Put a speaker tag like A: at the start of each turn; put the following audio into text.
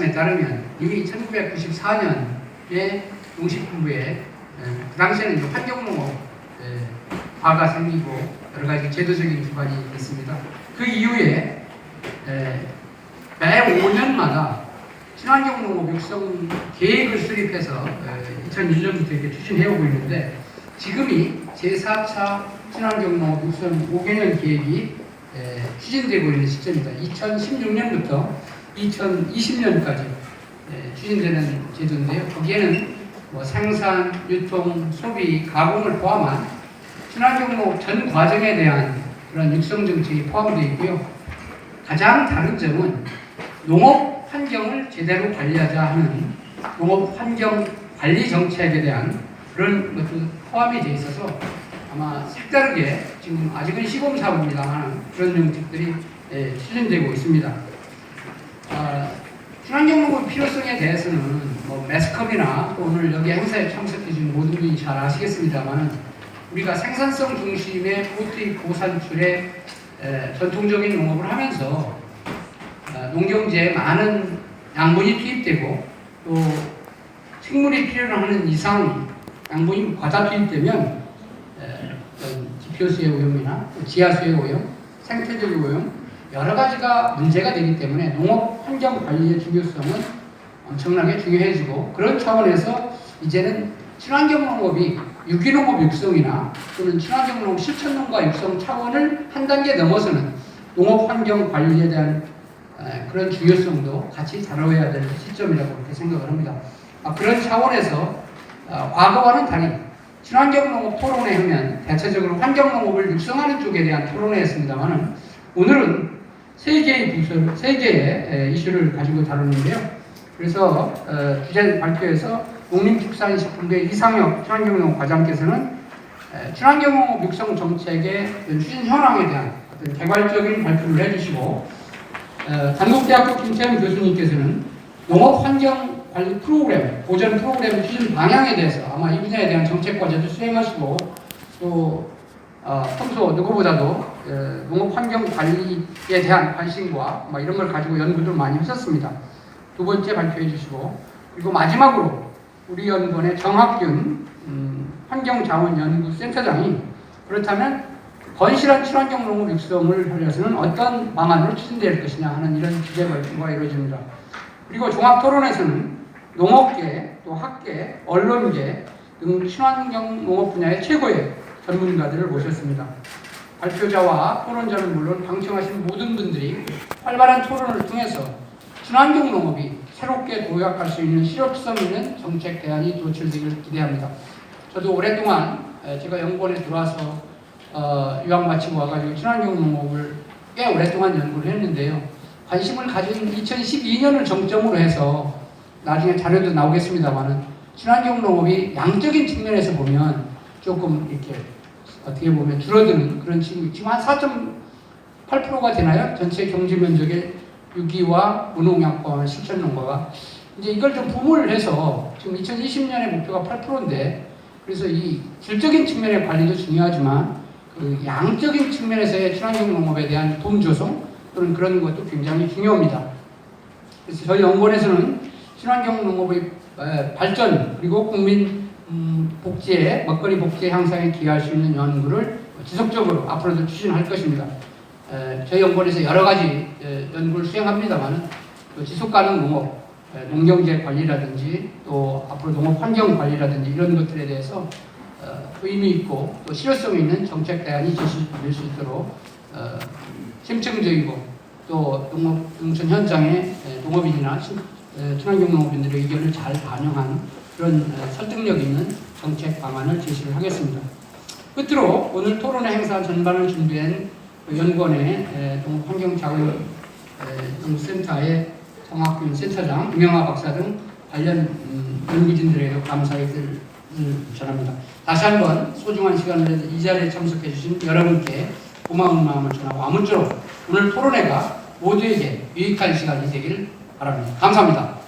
A: 말씀에 따르면 이미 1994년에 농식품부에 그 당시에는 환경농업 에, 과가 생기고 여러 가지 제도적인 기반이 있습니다. 그 이후에 에, 매 5년마다 친환경 농업 육성 계획을 수립해서 2001년부터 이렇게 추진해오고 있는데 지금이 제4차 친환경 농업 육성 5개년 계획이 에, 추진되고 있는 시점입니다. 2016년부터 2020년까지 추진되는 제도인데요. 거기에는 뭐 생산, 유통, 소비, 가공을 포함한 친환경 농업 전 과정에 대한 그런 육성 정책이 포함되어 있고요. 가장 다른 점은 농업 환경을 제대로 관리하자 하는 농업 환경 관리 정책에 대한 그런 것도 포함이 되어 있어서 아마 색다르게 지금 아직은 시범 사업입니다만 그런 정책들이 예, 추진되고 있습니다. 아, 친환경 농업 필요성에 대해서는 뭐 매스컴이나 또 오늘 여기 행사에 참석해 주신 모든 분이 잘 아시겠습니다만 우리가 생산성 중심의 포트의 고산출의 에, 전통적인 농업을 하면서 어, 농경지에 많은 양분이 투입되고 또 식물이 필요로 하는 이상 양분이 과다 투입되면 지표수의 오염이나 또 지하수의 오염, 생태적인 오염 여러 가지가 문제가 되기 때문에 농업 환경 관리의 중요성은 엄청나게 중요해지고 그런 차원에서 이제는 친환경 농업이 유기농업 육성이나 또는 친환경 농업 실천 농가 육성 차원을 한 단계 넘어서는 농업 환경 관리에 대한 에, 그런 중요성도 같이 다뤄야 될 시점이라고 그렇게 생각을 합니다. 아, 그런 차원에서 어, 과거와는 달리 친환경 농업 토론회 하면 대체적으로 환경 농업을 육성하는 쪽에 대한 토론회였습니다만은 오늘은 세 개의 부서, 세 개의 에, 이슈를 가지고 다루는데요. 그래서 어, 주제 발표에서 농림축산식품부 이상혁 친환경농업 과장께서는 에, 친환경농업 육성 정책의 추진 현황에 대한 개괄적인 발표를 해주시고 어, 단국대학교 김태현 교수님께서는 농업 환경 관리 프로그램, 보전 프로그램 추진 방향에 대해서 아마 이 분야에 대한 정책 과제도 수행하시고 또 어, 평소 누구보다도 어, 농업 환경 관리에 대한 관심과 뭐 이런 걸 가지고 연구를 많이 하셨습니다. 두 번째 발표해 주시고 그리고 마지막으로 우리 연구원의 정학균 음, 환경자원연구센터장이 그렇다면 건실한 친환경 농업 육성을 하려서는 어떤 방안으로 추진될 것이냐 하는 이런 주제 발표가 이루어집니다. 그리고 종합 토론에서는 농업계, 또 학계, 언론계 등 친환경 농업 분야의 최고의 전문가들을 모셨습니다. 발표자와 토론자는 물론 방청하신 모든 분들이 활발한 토론을 통해서 친환경 농업이 새롭게 도약할 수 있는 실효성 있는 정책 대안이 도출되기를 기대합니다. 저도 오랫동안 제가 연구원에 들어와서 어, 유학 마치고 와가지고 친환경 농업을 꽤 오랫동안 연구를 했는데요. 관심을 가진 2012년을 정점으로 해서 나중에 자료도 나오겠습니다만은 친환경 농업이 양적인 측면에서 보면 조금 이렇게 어떻게 보면 줄어드는 그런 지금 한 4.8%가 되나요? 전체 경제 면적의 유기와 무농약 포함한 실천 농가가 이제 이걸 좀 부문을 해서 지금 2020년의 목표가 8%인데 그래서 이 질적인 측면의 관리도 중요하지만 그 양적인 측면에서의 친환경 농업에 대한 도움 조성 또는 그런 것도 굉장히 중요합니다. 그래서 저희 연구원에서는 친환경 농업의 발전 그리고 국민 음, 복지에 먹거리 복지 향상에 기여할 수 있는 연구를 지속적으로 앞으로도 추진할 것입니다. 에, 저희 연구원에서 여러 가지 에, 연구를 수행합니다만 또 지속 가능 농업, 에, 농경재 관리라든지 또 앞으로 농업 환경 관리라든지 이런 것들에 대해서 어, 의미 있고 또 실효성 있는 정책 대안이 제시될 수 있도록 어, 심층적이고 또 농업 농촌 현장의 에, 농업인이나 친환경 농업인들의 의견을 잘 반영한 그런 에, 설득력 있는 정책 방안을 제시를 하겠습니다. 끝으로 오늘 토론회 행사 전반을 준비한 그 연구원의 에, 농업환경자원연구센터의 정학균 센터장, 임영아 박사 등 관련 음, 연구진들에게 감사의 뜻을 전합니다. 다시 한번 소중한 시간을 이 자리에 참석해 주신 여러분께 고마운 마음을 전하고 아무쪼록 오늘 토론회가 모두에게 유익한 시간이 되기를 바랍니다. 감사합니다.